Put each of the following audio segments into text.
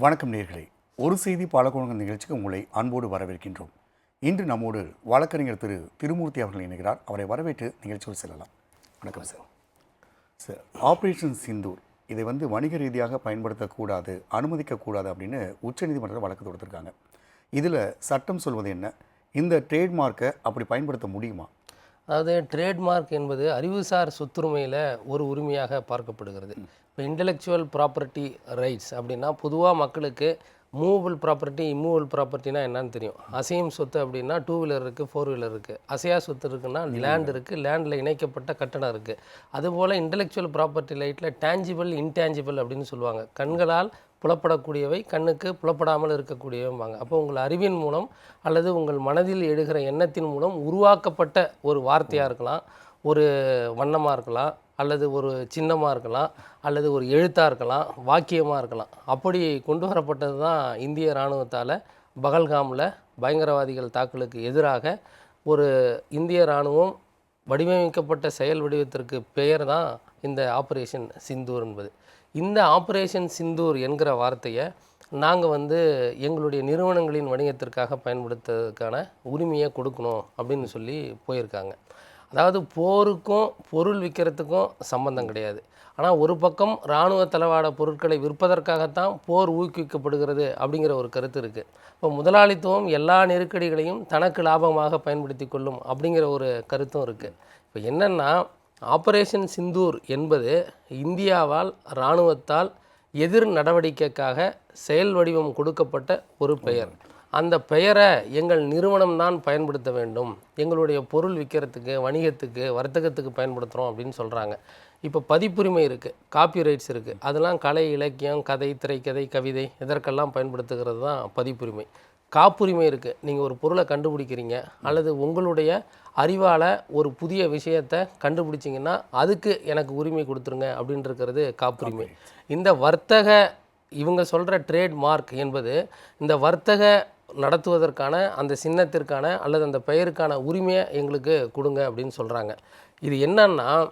வணக்கம் நேர்களே. ஒரு செய்தி பாலகோணங்கள் நிகழ்ச்சிக்கு உங்களை அன்போடு வரவேற்கின்றோம். இன்று நம்மோடு வழக்கறிஞர் திரு திருமூர்த்தி அவர்கள் இணைகிறார். அவரை வரவேற்று நிகழ்ச்சியில் செல்லலாம். வணக்கம் சார். சார் ஆப்ரேஷன் சிந்தூர் இதை வந்து வணிக ரீதியாக பயன்படுத்தக்கூடாது அனுமதிக்கக்கூடாது அப்படின்னு உச்சநீதிமன்றத்தில் வழக்கு தொடுத்திருக்காங்க. இதில் சட்டம் சொல்வது என்ன? இந்த ட்ரேட்மார்க்கை அப்படி பயன்படுத்த முடியுமா? அதாவது ட்ரேட்மார்க் என்பது அறிவுசார் சொத்துரிமையில் ஒரு உரிமையாக பார்க்கப்படுகிறது. இப்போ இன்டெலெக்சுவல் ப்ராப்பர்ட்டி ரைட்ஸ் அப்படின்னா பொதுவாக மக்களுக்கு மூவபிள் ப்ராப்பர்ட்டி இம்மூவபிள் ப்ராப்பர்ட்டினா என்னன்னு தெரியும். அசையும் சொத்து அப்படின்னா டூ வீலர் இருக்குது ஃபோர் வீலர் இருக்குது அசையா சொத்து இருக்குன்னா லேண்ட் இருக்குது லேண்டில் இணைக்கப்பட்ட கட்டடம் இருக்குது அதுபோல் இன்டெலெக்சுவல் ப்ராப்பர்ட்டி லைட்டில் டேஞ்சிபிள் இன்டேஞ்சிபிள் அப்படின்னு சொல்லுவாங்க. கண்களால் புலப்படக்கூடியவை கண்ணுக்கு புலப்படாமல் இருக்கக்கூடியவைம்பாங்க. அப்போ உங்கள் அறிவின் மூலம் அல்லது உங்கள் மனதில் எழுகிற எண்ணத்தின் மூலம் உருவாக்கப்பட்ட ஒரு வார்த்தையாக இருக்கலாம் ஒரு வண்ணமாக இருக்கலாம் அல்லது ஒரு சின்னமாக இருக்கலாம் அல்லது ஒரு எழுத்தாக இருக்கலாம் வாக்கியமாக இருக்கலாம். அப்படி கொண்டு வரப்பட்டது தான் இந்திய இராணுவத்தால் பகல்காமில் பயங்கரவாதிகள் தாக்குதலுக்கு எதிராக ஒரு இந்திய இராணுவம் வடிவமைக்கப்பட்ட செயல் வடிவத்திற்கு பெயர் தான் இந்த ஆப்ரேஷன் சிந்தூர் என்பது. இந்த ஆப்ரேஷன் சிந்தூர் என்கிற வார்த்தையை நாங்கள் வந்து எங்களுடைய நிறுவனங்களின் வணிகத்திற்காக பயன்படுத்துறதுக்கான உரிமையை கொடுக்கணும் அப்படின்னு சொல்லி போயிருக்காங்க. அதாவது போருக்கும் பொருள் விற்கிறதுக்கும் சம்பந்தம் கிடையாது. ஆனால் ஒரு பக்கம் இராணுவ தளவாட பொருட்களை விற்பதற்காகத்தான் போர் ஊக்குவிக்கப்படுகிறது அப்படிங்கிற ஒரு கருத்து இருக்குது இப்போ முதலாளித்துவம் எல்லா நெருக்கடிகளையும் தனக்கு லாபமாக பயன்படுத்தி கொள்ளும் அப்படிங்கிற ஒரு கருத்தும் இருக்குது இப்போ என்னென்னா ஆபரேஷன் சிந்தூர் என்பது இந்தியாவால் இராணுவத்தால் எதிர் நடவடிக்கைக்காக செயல் வடிவம் கொடுக்கப்பட்ட ஒரு பெயர். அந்த பெயரை எங்கள் நிறுவனம் தான் பயன்படுத்த வேண்டும். எங்களுடைய பொருள் விற்கிறதுக்கு வணிகத்துக்கு வர்த்தகத்துக்கு பயன்படுத்துகிறோம் அப்படின்னு சொல்கிறாங்க இப்போ பதிப்புரிமை இருக்குது காப்பி ரைட்ஸ் இருக்குது அதெல்லாம் கலை இலக்கியம் கதை திரைக்கதை கவிதை இதற்கெல்லாம் பயன்படுத்துகிறது தான் பதிப்புரிமை. காப்புரிமை இருக்குது நீங்கள் ஒரு பொருளை கண்டுபிடிக்கிறீங்க அல்லது உங்களுடைய அறிவால் ஒரு புதிய விஷயத்தை கண்டுபிடிச்சிங்கன்னா அதுக்கு எனக்கு உரிமை கொடுத்துருங்க அப்படின்னு இருக்கிறது காப்புரிமை இந்த வர்த்தக இவங்க சொல்கிற ட்ரேட் மார்க் என்பது இந்த வர்த்தக நடத்துவதற்கான அந்த சின்னத்திற்கான அல்லது அந்த பெயருக்கான உரிமையை எங்களுக்கு கொடுங்க அப்படின்னு சொல்கிறாங்க இது என்னன்னா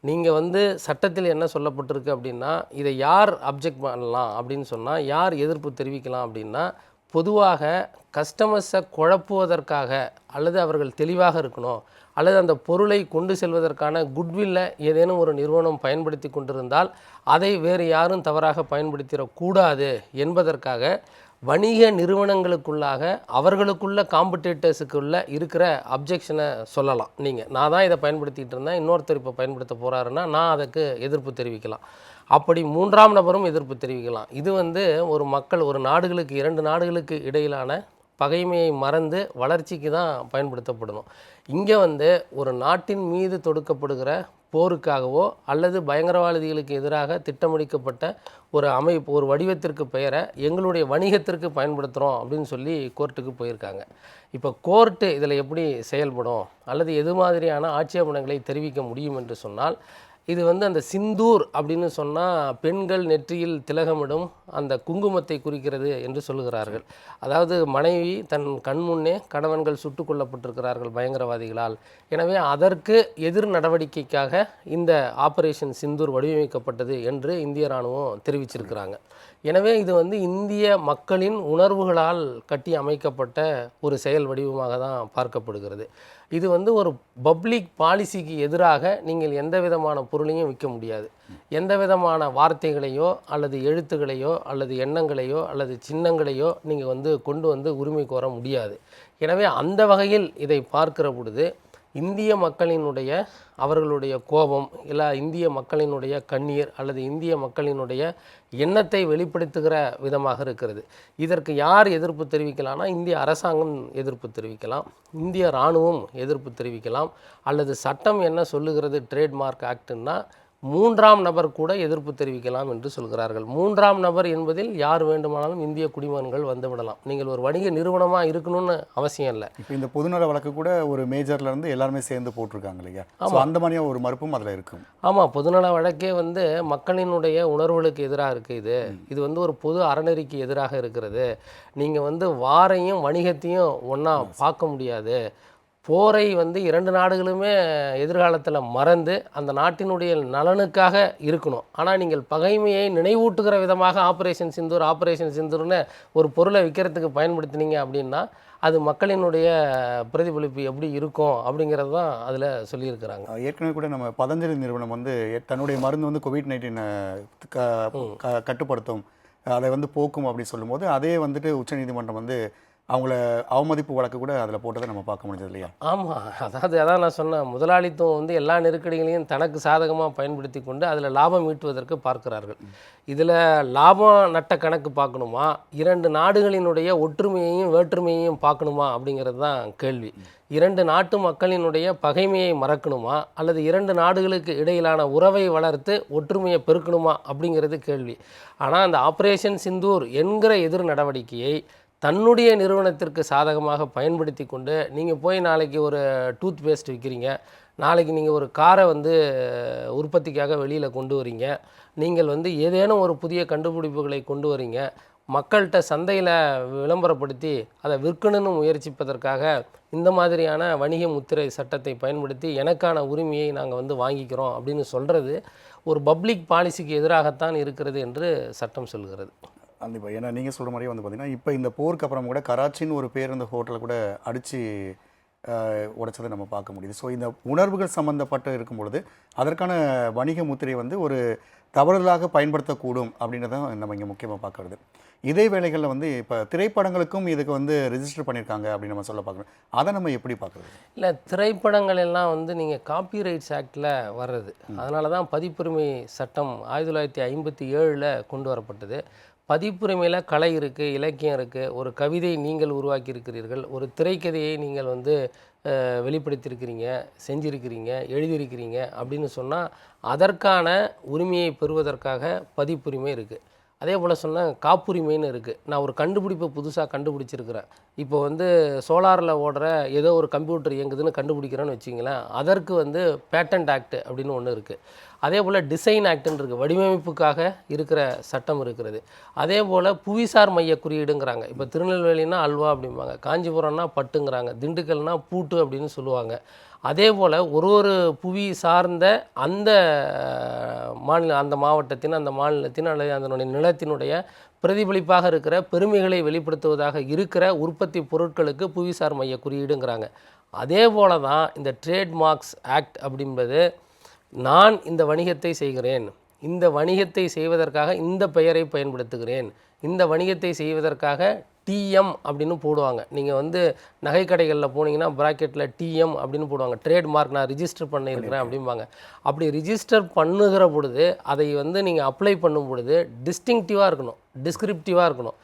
நீங்கள் வந்து சட்டத்தில் என்ன சொல்லப்பட்டிருக்கு அப்படின்னா இதை யார் அப்ஜெக்ட் பண்ணலாம் அப்படின்னு சொன்னால் யார் எதிர்ப்பு தெரிவிக்கலாம் அப்படின்னா பொதுவாக கஸ்டமர்ஸை குழப்புவதற்காக அல்லது அவர்கள் தெளிவாக இருக்கணும். அல்லது அந்த பொருளை கொண்டு செல்வதற்கான குட்வில்லை ஏதேனும் ஒரு நிறுவனம் பயன்படுத்தி கொண்டிருந்தால் அதை வேறு யாரும் தவறாக பயன்படுத்திடக்கூடாது என்பதற்காக வணிக நிறுவனங்களுக்குள்ளாக அவர்களுக்குள்ள காம்படிட்டர்ஸுக்குள்ள இருக்கிற அப்ஜெக்ஷனை சொல்லலாம். நீங்கள் நான் தான் இதை பயன்படுத்திகிட்டு இருந்தேன் இன்னொருத்தர் இப்போ பயன்படுத்த போகிறாருன்னா நான் அதுக்கு எதிர்ப்பு தெரிவிக்கலாம். அப்படி மூன்றாம் நபரும் எதிர்ப்பு தெரிவிக்கலாம். இது வந்து ஒரு மக்கள் ஒரு நாடுகளுக்கு இரண்டு நாடுகளுக்கு இடையிலான பகைமையை மறந்து வளர்ச்சிக்கு தான் பயன்படுத்தப்படணும். இங்கே வந்து ஒரு நாட்டின் மீது தொடுக்கப்படுகிற போருக்காகவோ அல்லது பயங்கரவாதிகளுக்கு எதிராக திட்டமிடிக்கப்பட்ட ஒரு அமைப்பு ஒரு வடிவத்திற்கு பெயரை எங்களுடைய வணிகத்திற்கு பயன்படுத்துகிறோம் அப்படின்னு சொல்லி கோர்ட்டுக்கு போயிருக்காங்க. இப்போ கோர்ட்டு இதில் எப்படி செயல்படும் அல்லது எது மாதிரியான ஆட்சேபணங்களை தெரிவிக்க முடியும் என்று சொன்னால் இது வந்து அந்த சிந்தூர் அப்படின்னு சொன்னால் பெண்கள் நெற்றியில் திலகமிடும் அந்த குங்குமத்தை குறிக்கிறது என்று சொல்லுகிறார்கள். அதாவது மனைவி தன் கண்முன்னே கணவன்கள் சுட்டு கொல்லப்பட்டிருக்கிறார்கள் பயங்கரவாதிகளால். எனவே அதற்கு எதிர் நடவடிக்கைக்காக இந்த ஆபரேஷன் சிந்தூர் வடிவமைக்கப்பட்டது என்று இந்திய இராணுவம் தெரிவிச்சிருக்கிறாங்க. எனவே இது வந்து இந்திய மக்களின் உணர்வுகளால் கட்டி அமைக்கப்பட்ட ஒரு செயல் வடிவமாக தான் பார்க்கப்படுகிறது. இது வந்து ஒரு பப்ளிக் பாலிசிக்கு எதிராக நீங்கள் எந்த விதமான பொருளையும் விற்க முடியாது. எந்த விதமான வார்த்தைகளையோ அல்லது எழுத்துக்களையோ அல்லது எண்ணங்களையோ அல்லது சின்னங்களையோ நீங்கள் வந்து கொண்டு வந்து உரிமை கோர முடியாது. எனவே அந்த வகையில் இதை பார்க்கிற பொழுது இந்திய மக்களினுடைய அவர்களுடைய கோபம் இல்லை இந்திய மக்களினுடைய கண்ணீர் அல்லது இந்திய மக்களினுடைய எண்ணத்தை வெளிப்படுத்துகிற விதமாக இருக்கிறது. இதற்கு யார் எதிர்ப்பு தெரிவிக்கலாம்னா இந்திய அரசாங்கம் எதிர்ப்பு தெரிவிக்கலாம் இந்திய இராணுவம் எதிர்ப்பு தெரிவிக்கலாம் அல்லது சட்டம் என்ன சொல்லுகிறது ட்ரேட்மார்க் ஆக்டுன்னா மூன்றாம் நபர் கூட எதிர்ப்பு தெரிவிக்கலாம் என்று சொல்கிறார்கள். மூன்றாம் நபர் என்பதில் யார் வேண்டுமானாலும் இந்திய குடிமகன்கள் வந்துவிடலாம் நீங்கள் ஒரு வணிக நிறுவனமாக இருக்கணும்னு அவசியம் இல்லை. இப்போ இந்த பொதுநல வழக்கு கூட ஒரு மேஜர்ல இருந்து எல்லாருமே சேர்ந்து போட்டிருக்காங்க இல்லையா? ஸோ அந்த மாதிரியான ஒரு மறுப்பும் அதில் இருக்கும். ஆமாம் பொதுநல வழக்கே வந்து மக்களினுடைய உணர்வுகளுக்கு எதிராக இருக்குது இது. இது வந்து ஒரு பொது அறநெறிக்கு எதிராக இருக்கிறது. நீங்கள் வந்து வாரையும் வணிகத்தையும் ஒன்றா பார்க்க முடியாது. போரை வந்து இரண்டு நாடுகளுமே எதிர்காலத்தில் மறந்து அந்த நாட்டினுடைய நலனுக்காக இருக்கணும். ஆனால் நீங்கள் பகைமையை நினைவூட்டுகிற விதமாக ஆப்ரேஷன் சிந்தூர் ஆப்ரேஷன் சிந்தூர்னு ஒரு பொருளை விற்கிறதுக்கு பயன்படுத்தினீங்க அப்படின்னா அது மக்களினுடைய பிரதிபலிப்பு எப்படி இருக்கும் அப்படிங்கிறது தான் அதில் சொல்லியிருக்கிறாங்க. ஏற்கனவே கூட நம்ம பதஞ்சலி நிறுவனம் வந்து தன்னுடைய மருந்து வந்து கோவிட் நைன்டீனை கட்டுப்படுத்தும் அதை வந்து போக்கும் அப்படின்னு சொல்லும்போது அதே வந்துட்டு உச்சநீதிமன்றம் வந்து அவங்கள அவமதிப்பு வழக்கு கூட அதில் போட்டதை நம்ம பார்க்க முடிஞ்சது இல்லையா? ஆமாம் அதாவது அதான் நான் சொன்னேன். முதலாளித்துவம் வந்து எல்லா நெருக்கடிகளையும் தனக்கு சாதகமாக பயன்படுத்தி கொண்டு அதில் லாபம் ஈட்டுவதற்கு பார்க்கிறார்கள். இதில் லாபம் நட்ட கணக்கு பார்க்கணுமா? இரண்டு நாடுகளினுடைய ஒற்றுமையையும் வேற்றுமையையும் பார்க்கணுமா அப்படிங்கிறது தான் கேள்வி. இரண்டு நாட்டு மக்களினுடைய பகைமையை மறக்கணுமா? அல்லது இரண்டு நாடுகளுக்கு இடையிலான உறவை வளர்த்து ஒற்றுமையை பெருக்கணுமா அப்படிங்கிறது கேள்வி. ஆனால் அந்த ஆப்ரேஷன் சிந்தூர் என்கிற எதிர் நடவடிக்கையை தன்னுடைய நிறுவனத்திற்கு சாதகமாக பயன்படுத்தி கொண்டு நீங்கள் போய் நாளைக்கு ஒரு டூத் பேஸ்ட் விற்கிறீங்க நாளைக்கு நீங்கள் ஒரு காரை வந்து உற்பத்திக்காக வெளியில் கொண்டு வரீங்க. நீங்கள் வந்து ஏதேனும் ஒரு புதிய கண்டுபிடிப்புகளை கொண்டு வரீங்க. மக்கள்கிட்ட சந்தையில் விளம்பரப்படுத்தி அதை விற்கணும்னு முயற்சிப்பதற்காக இந்த மாதிரியான வணிக முத்திரை சட்டத்தை பயன்படுத்தி எனக்கான உரிமையை நாங்கள் வந்து வாங்கிக்கிறோம் அப்படின்னு சொல்கிறது ஒரு பப்ளிக் பாலிசிக்கு எதிராகத்தான் இருக்கிறது என்று சட்டம் சொல்கிறது. கண்டிப்பாக ஏன்னா நீங்கள் சொல்கிற மாதிரியே வந்து பார்த்தீங்கன்னா இப்போ இந்த போருக்கு அப்புறம் கூட கராச்சின்னு ஒரு பேர் இந்த ஹோட்டலை கூட அடித்து உடைச்சதை நம்ம பார்க்க முடியுது. ஸோ இந்த உணர்வுகள் சம்மந்தப்பட்டு இருக்கும் பொழுது அதற்கான வணிக முத்திரை வந்து ஒரு தவறுதலாக பயன்படுத்தக்கூடும் அப்படின்றத நம்ம இங்கே முக்கியமாக பார்க்கறது இதே வேளைகளில் வந்து இப்போ திரைப்படங்களுக்கும் இதுக்கு வந்து ரெஜிஸ்டர் பண்ணியிருக்காங்க அப்படின்னு நம்ம சொல்ல பார்க்குறோம். அதை நம்ம எப்படி பார்க்குறது? இல்லை திரைப்படங்கள் எல்லாம் வந்து நீங்கள் காப்பிரைட்ஸ் ஆக்டில் வர்றது. அதனால தான் பதிப்புரிமை சட்டம் ஆயிரத்தி தொள்ளாயிரத்தி ஐம்பத்தி ஏழில் கொண்டு வரப்பட்டது. பதிப்புரிமையில் கலை இருக்குது இலக்கியம் இருக்குது ஒரு கவிதை நீங்கள் உருவாக்கியிருக்கிறீர்கள் ஒரு திரைக்கதையை நீங்கள் வந்து வெளிப்படுத்தியிருக்கிறீங்க செஞ்சிருக்கிறீங்க எழுதியிருக்கிறீங்க அப்படின்னு சொன்னால் அதற்கான உரிமையை பெறுவதற்காக பதிப்புரிமை இருக்குது அதே போல் சொன்னால் காப்புரிமைன்னு இருக்குது நான் ஒரு கண்டுபிடிப்பை புதுசாக கண்டுபிடிச்சிருக்கிறேன். இப்போ வந்து சோலாரில் ஓடுற ஏதோ ஒரு கம்ப்யூட்டர் இயங்குதுன்னு கண்டுபிடிக்கிறேன்னு வச்சிங்களேன் அதற்கு வந்து பேட்டன்ட் ஆக்ட் அப்படின்னு ஒன்று இருக்குது அதே போல் டிசைன் ஆக்ட்னு இருக்குது வடிவமைப்புக்காக இருக்கிற சட்டம் இருக்கிறது. அதே போல் புவிசார் மைய குறியீடுங்கிறாங்க. இப்போ திருநெல்வேலினா அல்வா அப்படிம்பாங்க. காஞ்சிபுரம்னா பட்டுங்கிறாங்க. திண்டுக்கல்னா பூட்டு அப்படின்னு சொல்லுவாங்க. அதே போல் ஒரு ஒரு புவி சார்ந்த அந்த மாநில அந்த மாவட்டத்தின் அந்த மாநிலத்தின் அல்லது அதனுடைய நிலத்தினுடைய பிரதிபலிப்பாக இருக்கிற பெருமைகளை வெளிப்படுத்துவதாக இருக்கிற உற்பத்தி பொருட்களுக்கு புவிசார் மைய குறியீடுங்கிறாங்க. அதே போல தான் இந்த ட்ரேட்மார்க்ஸ் ஆக்ட் அப்படின்பது நான் இந்த வணிகத்தை செய்கிறேன். இந்த வணிகத்தை செய்வதற்காக இந்த பெயரை பயன்படுத்துகிறேன். இந்த வணிகத்தை செய்வதற்காக டிஎம் அப்படின்னு போடுவாங்க. நீங்கள் வந்து நகைக்கடைகளில் போனீங்கன்னா ப்ராக்கெட்டில் டிஎம் அப்படின்னு போடுவாங்க. ட்ரேட்மார்க் நான் ரிஜிஸ்டர் பண்ணியிருக்கிறேன் அப்படிம்பாங்க. அப்படி ரிஜிஸ்டர் பண்ணுகிற பொழுது அதை வந்து நீங்கள் அப்ளை பண்ணும் பொழுது டிஸ்டிங்டிவாக இருக்கணும். டிஸ்கிரிப்டிவாக இருக்கணும்.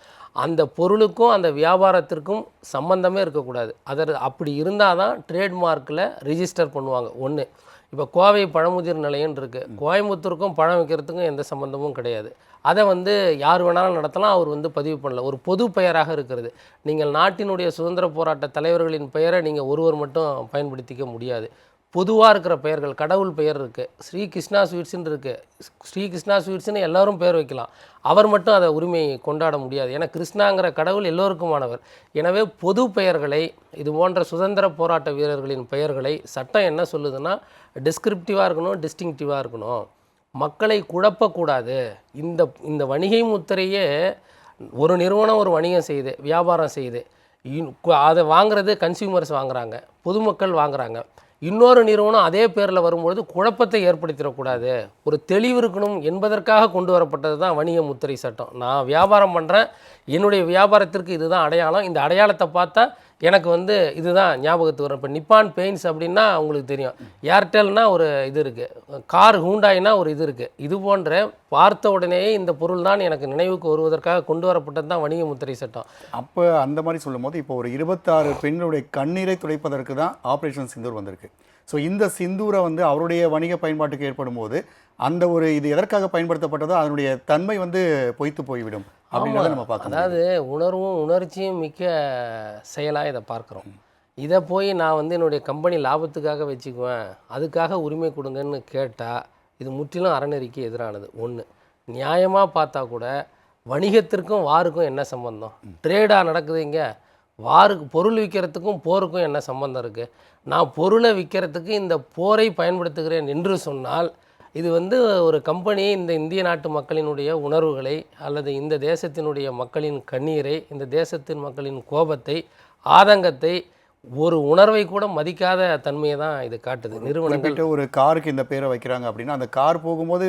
அந்த பொருளுக்கும் அந்த வியாபாரத்திற்கும் சம்பந்தமே இருக்கக்கூடாது. அதர் அப்படி இருந்தால் தான் ட்ரேட்மார்க்கில் ரிஜிஸ்டர் பண்ணுவாங்க. ஒன்று இப்போ கோவை பழமுதிர் நிலையம்னு இருக்குது கோயம்புத்தூருக்கும் பழம் வைக்கிறதுக்கும் எந்த சம்மந்தமும் கிடையாது. அதை வந்து யார் வேணாலும் நடத்தலாம் அவர் வந்து பதிவு பண்ணல. ஒரு பொது பெயராக இருக்கிறது. நீங்கள் நாட்டினுடைய சுதந்திர போராட்ட தலைவர்களின் பெயரை நீங்கள் ஒருவர் மட்டும் பயன்படுத்திக்க முடியாது. பொதுவாக இருக்கிற பெயர்கள் கடவுள் பெயர் இருக்குது ஸ்ரீ கிருஷ்ணா ஸ்வீட்ஸ்னு இருக்குது ஸ்ரீ கிருஷ்ணா ஸ்வீட்ஸ்னு எல்லாரும் பேர் வைக்கலாம். அவர் மட்டும் அதை உரிமை கொண்டாட முடியாது. ஏன்னா கிருஷ்ணாங்கிற கடவுள் எல்லோருக்குமானவர். எனவே பொது பெயர்களை இது போன்ற சுதந்திர போராட்ட வீரர்களின் பெயர்களை சட்டம் என்ன சொல்லுதுன்னா டிஸ்கிரிப்டிவாக இருக்கணும் டிஸ்டிங்டிவாக இருக்கணும். மக்களை குழப்பக்கூடாது. இந்த இந்த வணிகை முத்திரையே ஒரு நிறுவனம் ஒரு வணிகம் செய்யுது வியாபாரம் செய்யுது இன்- அதை வாங்குறது கன்சியூமர்ஸ் வாங்குறாங்க பொதுமக்கள் வாங்குறாங்க. இன்னொரு நிறுவனம் அதே பேரில் வரும்பொழுது குழப்பத்தை ஏற்படுத்திடக்கூடாது. ஒரு தெளிவு இருக்கணும் என்பதற்காக கொண்டு வரப்பட்டது தான் வணிக முத்திரை சட்டம். நான் வியாபாரம் பண்ணுறேன் என்னுடைய வியாபாரத்திற்கு இதுதான் அடையாளம். இந்த அடையாளத்தை பார்த்தா எனக்கு வந்து இதுதான் ஞாபகத்துக்கு வரும் இப்போ நிப்பான் பெயின்ஸ் அப்படின்னா உங்களுக்கு தெரியும். ஏர்டெல்னால் ஒரு இது இருக்குது கார் ஹூண்டாய்னா ஒரு இது இருக்குது இது போன்ற பார்த்த உடனேயே இந்த பொருள் தான் எனக்கு நினைவுக்கு வருவதற்காக கொண்டு வரப்பட்டது தான் வணிக முத்திரை சட்டம். அப்போ அந்த மாதிரி சொல்லும்போது இப்போ ஒரு இருபத்தாறு பெண்களுடைய கண்ணீரை துடைப்பதற்கு தான் ஆப்ரேஷன் சிந்தூர் வந்திருக்கு. ஸோ இந்த சிந்தூரை வந்து அவருடைய வணிக பயன்பாட்டுக்கு ஏற்படும் போது அந்த ஒரு இது எதற்காக பயன்படுத்தப்பட்டதோ அதனுடைய தன்மை வந்து பொய்த்து போய்விடும். அப்படின்றத நம்ம பார்க்கணும் அதாவது உணர்வும் உணர்ச்சியும் மிக்க செயலாக இதை பார்க்குறோம். இதை போய் நான் வந்து என்னுடைய கம்பெனி லாபத்துக்காக வச்சுக்குவேன் அதுக்காக உரிமை கொடுங்கன்னு கேட்டால் இது முற்றிலும் அறநெறிக்கு எதிரானது. ஒன்று நியாயமாக பார்த்தா கூட வணிகத்திற்கும் வாருக்கும் என்ன சம்பந்தம்? ட்ரேடாக நடக்குது இங்கே. வாருக்கு பொருள் விற்கிறதுக்கும் போருக்கும் என்ன சம்பந்தம் இருக்குது நான் பொருளை விற்கிறதுக்கு இந்த போரை பயன்படுத்துகிறேன் என்று சொன்னால் இது வந்து ஒரு கம்பெனி இந்த இந்திய நாட்டு மக்களினுடைய உணர்வுகளை அல்லது இந்த தேசத்தினுடைய மக்களின் கண்ணீரை இந்த தேசத்தின் மக்களின் கோபத்தை ஆதங்கத்தை ஒரு உணர்வை கூட மதிக்காத தன்மையை தான் இது காட்டுது. நிறுவனங்கள் ஒரு காருக்கு இந்த பேரை வைக்கிறாங்க அப்படின்னா அந்த கார் போகும்போது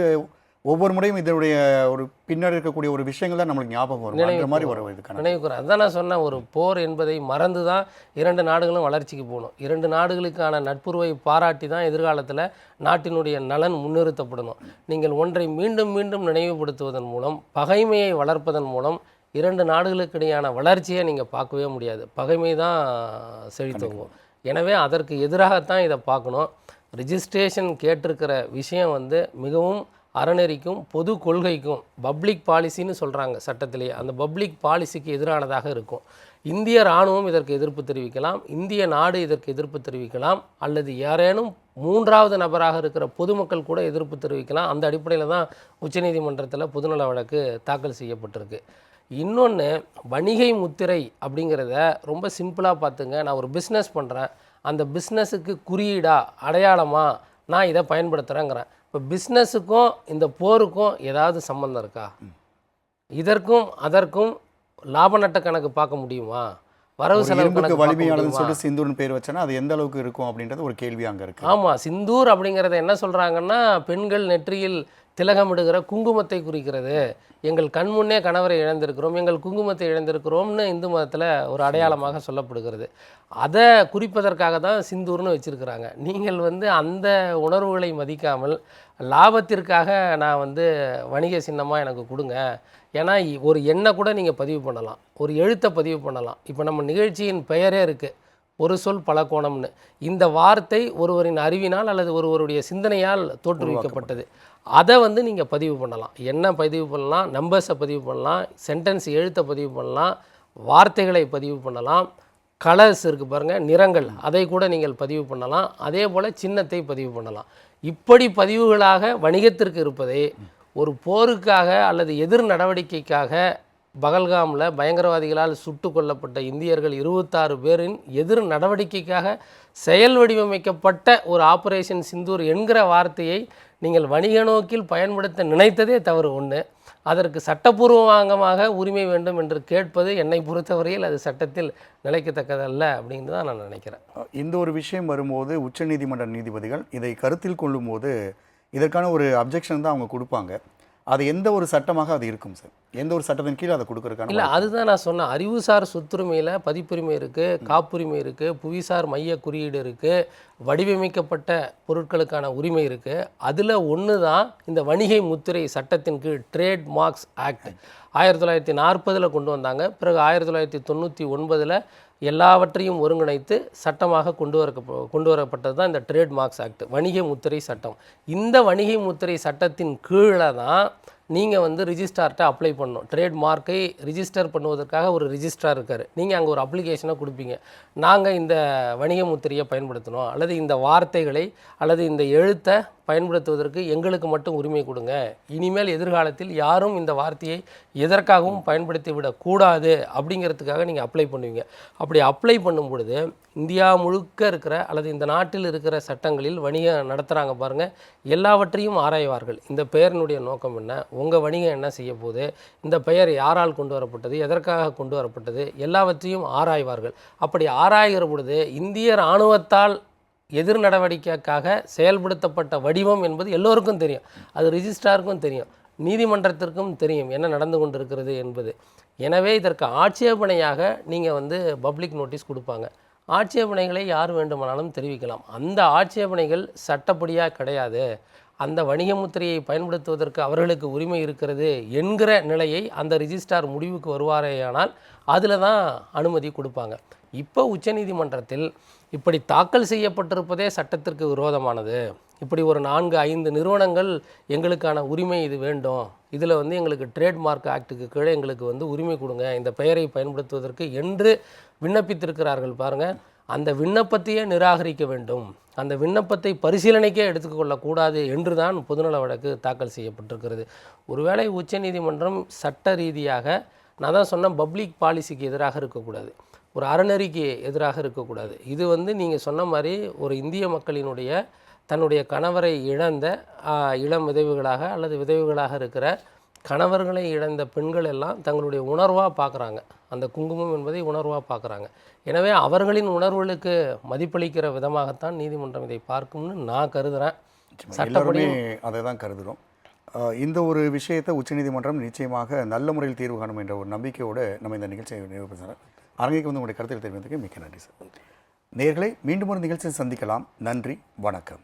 ஒவ்வொரு முறையும் இதனுடைய ஒரு பின்னாடி இருக்கக்கூடிய ஒரு விஷயங்கள் தான் நம்மளுக்கு ஞாபகம் வரும். அந்த மாதிரி வரும் இதுக்கான. நினைவுக்குறேன் அதான் நான் சொன்னேன் ஒரு போர் என்பதை மறந்து தான் இரண்டு நாடுகளும் வளர்ச்சிக்கு போகணும். இரண்டு நாடுகளுக்கான நட்புறவை பாராட்டி தான் எதிர்காலத்தில் நாட்டினுடைய நலன் முன்னிறுத்தப்படணும். நீங்கள் ஒன்றை மீண்டும் மீண்டும் நினைவுபடுத்துவதன் மூலம் பகைமையை வளர்ப்பதன் மூலம் இரண்டு நாடுகளுக்கு இடையான வளர்ச்சியை நீங்கள் பார்க்கவே முடியாது. பகைமை தான் செழித்தோங்கும் எனவே அதற்கு எதிராகத்தான் இதை பார்க்கணும். ரிஜிஸ்ட்ரேஷன் கேட்டிருக்கிற விஷயம் வந்து மிகவும் அறநெறிக்கும் பொது கொள்கைக்கும் பப்ளிக் பாலிசின்னு சொல்கிறாங்க சட்டத்திலேயே. அந்த பப்ளிக் பாலிசிக்கு எதிரானதாக இருக்கும். இந்திய இராணுவம் இதற்கு எதிர்ப்பு தெரிவிக்கலாம். இந்திய நாடு இதற்கு எதிர்ப்பு தெரிவிக்கலாம். அல்லது யாரேனும் மூன்றாவது நபராக இருக்கிற பொதுமக்கள் கூட எதிர்ப்பு தெரிவிக்கலாம். அந்த அடிப்படையில் தான் உச்சநீதிமன்றத்தில் பொதுநல வழக்கு தாக்கல் செய்யப்பட்டிருக்கு. இன்னொன்று வணிகை முத்திரை அப்படிங்கிறத ரொம்ப சிம்பிளாக பார்த்துங்க. நான் ஒரு பிஸ்னஸ் பண்ணுறேன் அந்த பிஸ்னஸுக்கு குறியீடா அடையாளமா நான் இதை பயன்படுத்துகிறேங்கிறேன் இப்போ பிஸ்னஸுக்கும் இந்த போருக்கும் ஏதாவது சம்மந்தம் இருக்கா? இதற்கும் அதற்கும் லாப நட்ட கணக்கு பார்க்க முடியுமா? வரவு செலவு கணக்கு முடியுமா? சொல்லிட்டு சிந்துன்னு பேர் வச்சேன்னா அது எந்த அளவுக்கு இருக்கும் அப்படின்றது ஒரு கேள்வி அங்க இருக்கு. ஆமாம் சிந்தூர் அப்படிங்கிறத என்ன சொல்கிறாங்கன்னா பெண்கள் நெற்றியில் திலகமிடுகிற குங்குமத்தை குறிக்கிறது. எங்கள் கண் முன்னே கணவரை இழந்திருக்கிறோம் எங்கள் குங்குமத்தை இழந்திருக்கிறோம்னு இந்து மதத்தில் ஒரு அடையாளமாக சொல்லப்படுகிறது. அதை குறிப்பதற்காக தான் சிந்தூர்னு வச்சுருக்கிறாங்க. நீங்கள் வந்து அந்த உணர்வுகளை மதிக்காமல் லாபத்திற்காக நான் வந்து வணிக சின்னமாக எனக்கு கொடுங்க. ஏன்னா ஒரு எண்ணை கூட நீங்கள் பதிவு பண்ணலாம். ஒரு எழுத்தை பதிவு பண்ணலாம். இப்போ நம்ம நிகழ்ச்சியின் பெயரே இருக்குது ஒரு சொல் பல கோணம்னு. இந்த வார்த்தை ஒருவரின் அறிவினால் அல்லது ஒருவருடைய சிந்தனையால் தோற்றுவிக்கப்பட்டது. அதை வந்து நீங்கள் பதிவு பண்ணலாம். என்ன பதிவு பண்ணலாம் நம்பர்ஸை பதிவு பண்ணலாம் சென்டென்ஸ் எழுத்தை பதிவு பண்ணலாம் வார்த்தைகளை பதிவு பண்ணலாம் கலர்ஸ் இருக்குது பாருங்கள் நிறங்கள் அதை கூட நீங்கள் பதிவு பண்ணலாம். அதே போல் சின்னத்தை பதிவு பண்ணலாம். இப்படி பதிவுகளாக வணிகத்திற்கு இருப்பதை ஒரு போருக்காக அல்லது எதிர் நடவடிக்கைக்காக பகல்காமில் பயங்கரவாதிகளால் சுட்டு கொல்லப்பட்ட இந்தியர்கள் இருபத்தாறு பேரின் எதிர் நடவடிக்கைக்காக செயல் வடிவமைக்கப்பட்ட ஒரு ஆப்ரேஷன் சிந்தூர் என்கிற வார்த்தையை நீங்கள் வணிக நோக்கில் பயன்படுத்த நினைத்ததே தவறு ஒன்று அதற்கு சட்டபூர்வமாக உரிமை வேண்டும் என்று கேட்பது என்னை பொறுத்தவரையில் அது சட்டத்தில் நிலைக்கத்தக்கதல்ல அப்படின்னு தான் நான் நினைக்கிறேன். இந்த ஒரு விஷயம் வரும்போது உச்சநீதிமன்ற நீதிபதிகள் இதை கருத்தில் கொள்ளும்போது இதற்கான ஒரு அப்ஜெக்ஷன் தான் அவங்க கொடுப்பாங்க. அது எந்த ஒரு சட்டமாக அது இருக்கும் சார்? எந்த ஒரு சட்டத்தின் கீழ் அதை கொடுக்கறதுக்கான இல்லை அதுதான் நான் சொன்னேன். அறிவுசார் சொத்துரிமையில் பதிப்புரிமை இருக்குது காப்புரிமை இருக்குது புவிசார் மைய குறியீடு இருக்குது வடிவமைக்கப்பட்ட பொருட்களுக்கான உரிமை இருக்குது அதில் ஒன்று தான் இந்த வணிகை முத்திரை சட்டத்தின் கீழ் ட்ரேட் மார்க்ஸ் ஆக்ட் ஆயிரத்தி தொள்ளாயிரத்தி நாற்பதில் கொண்டு வந்தாங்க. பிறகு ஆயிரத்தி தொள்ளாயிரத்தி தொண்ணூற்றி ஒன்பதில் எல்லாவற்றையும் ஒருங்கிணைத்து சட்டமாக கொண்டு வர கொண்டு வரப்பட்டது தான் இந்த ட்ரேட் மார்க்ஸ் ஆக்ட் வணிக முத்திரை சட்டம். இந்த வணிகை முத்திரை சட்டத்தின் கீழே தான் நீங்கள் வந்து ரிஜிஸ்டார்கிட்ட அப்ளை பண்ணணும். ட்ரேட் மார்க்கை ரிஜிஸ்டர் பண்ணுவதற்காக ஒரு ரிஜிஸ்ட்ரார் இருக்கார். நீங்கள் அங்கே ஒரு அப்ளிகேஷனை கொடுப்பீங்க. நாங்கள் இந்த வணிக முத்திரையை பயன்படுத்தணும் அல்லது இந்த வார்த்தைகளை அல்லது இந்த எழுத்தை பயன்படுத்துவதற்கு எங்களுக்கு மட்டும் உரிமை கொடுங்க. இனிமேல் எதிர்காலத்தில் யாரும் இந்த வார்த்தையை எதற்காகவும் பயன்படுத்தி விடக்கூடாது அப்படிங்கிறதுக்காக நீங்கள் அப்ளை பண்ணுவீங்க. அப்படி அப்ளை பண்ணும் பொழுது இந்தியா முழுக்க இருக்கிற அல்லது இந்த நாட்டில் இருக்கிற சட்டங்களில் வணிகம் நடத்துகிறாங்க பாருங்கள் எல்லாவற்றையும் ஆராய்வார்கள். இந்த பெயரினுடைய நோக்கம் என்ன? உங்கள் வணிகம் என்ன செய்ய போகுது? இந்த பெயர் யாரால் கொண்டு வரப்பட்டது? எதற்காக கொண்டு வரப்பட்டது? எல்லாவற்றையும் ஆராய்வார்கள். அப்படி ஆராய்கிற பொழுது இந்திய இராணுவத்தால் எதிர் நடவடிக்கைக்காக செயல்படுத்தப்பட்ட வடிவம் என்பது எல்லோருக்கும் தெரியும். அது ரிஜிஸ்ட்ராருக்கும் தெரியும். நீதிமன்றத்திற்கும் தெரியும் என்ன நடந்து கொண்டிருக்கிறது என்பது. எனவே இதற்கு ஆட்சேபனையாக நீங்கள் வந்து பப்ளிக் நோட்டீஸ் கொடுப்பாங்க. ஆட்சேபனைகளை யார் வேண்டுமானாலும் தெரிவிக்கலாம். அந்த ஆட்சேபனைகள் சட்டப்படியாக கிடையாது. அந்த வணிக முத்திரையை பயன்படுத்துவதற்கு அவர்களுக்கு உரிமை இருக்கிறது என்கிற நிலையை அந்த ரிஜிஸ்ட்ரார் முடிவுக்கு வருவாரேயானால் அதில் தான் அனுமதி கொடுப்பாங்க. இப்போ உச்சநீதிமன்றத்தில் இப்படி தாக்கல் செய்யப்பட்டிருப்பதே சட்டத்திற்கு விரோதமானது. இப்படி ஒரு நான்கு ஐந்து நிறுவனங்கள் எங்களுக்கான உரிமை இது வேண்டும். இதில் வந்து எங்களுக்கு ட்ரேட்மார்க் ஆக்ட்டுக்கு கீழே எங்களுக்கு வந்து உரிமை கொடுங்க. இந்த பெயரை பயன்படுத்துவதற்கு என்று விண்ணப்பித்திருக்கிறார்கள் பாருங்கள் அந்த விண்ணப்பத்தையே நிராகரிக்க வேண்டும். அந்த விண்ணப்பத்தை பரிசீலனைக்கே எடுத்துக்கொள்ளக்கூடாது என்று தான் பொதுநல வழக்கு தாக்கல் செய்யப்பட்டிருக்கிறது. ஒருவேளை உச்சநீதிமன்றம் சட்ட ரீதியாக நான் தான் சொன்னேன் பப்ளிக் பாலிசிக்கு எதிராக இருக்கக்கூடாது. ஒரு அறநெறிக்கு எதிராக இருக்கக்கூடாது. இது வந்து நீங்கள் சொன்ன மாதிரி ஒரு இந்திய மக்களினுடைய தன்னுடைய கணவரை இழந்த இளம் விதவுகளாக அல்லது விதவுகளாக இருக்கிற கணவர்களை இழந்த பெண்கள் எல்லாம் தங்களுடைய உணர்வாக பார்க்குறாங்க அந்த குங்குமம் என்பதை உணர்வாக பார்க்குறாங்க. எனவே அவர்களின் உணர்வுகளுக்கு மதிப்பளிக்கிற விதமாகத்தான் நீதிமன்றம் இதை பார்க்கும்னு நான் கருதுகிறேன் சட்டப்படி அதை தான் கருதுகிறோம் இந்த ஒரு விஷயத்தை உச்சநீதிமன்றம் நிச்சயமாக நல்ல முறையில் தீர்வு காணும் என்ற ஒரு நம்பிக்கையோடு நம்ம இந்த நிகழ்ச்சியை நிறைவு அரங்கைக்கு வந்து உங்களுடைய கருத்தில் தெரிவித்ததுக்கு மிக்க நன்றி சார். நேர்களை மீண்டும் ஒரு நிகழ்ச்சியை சந்திக்கலாம். நன்றி வணக்கம்.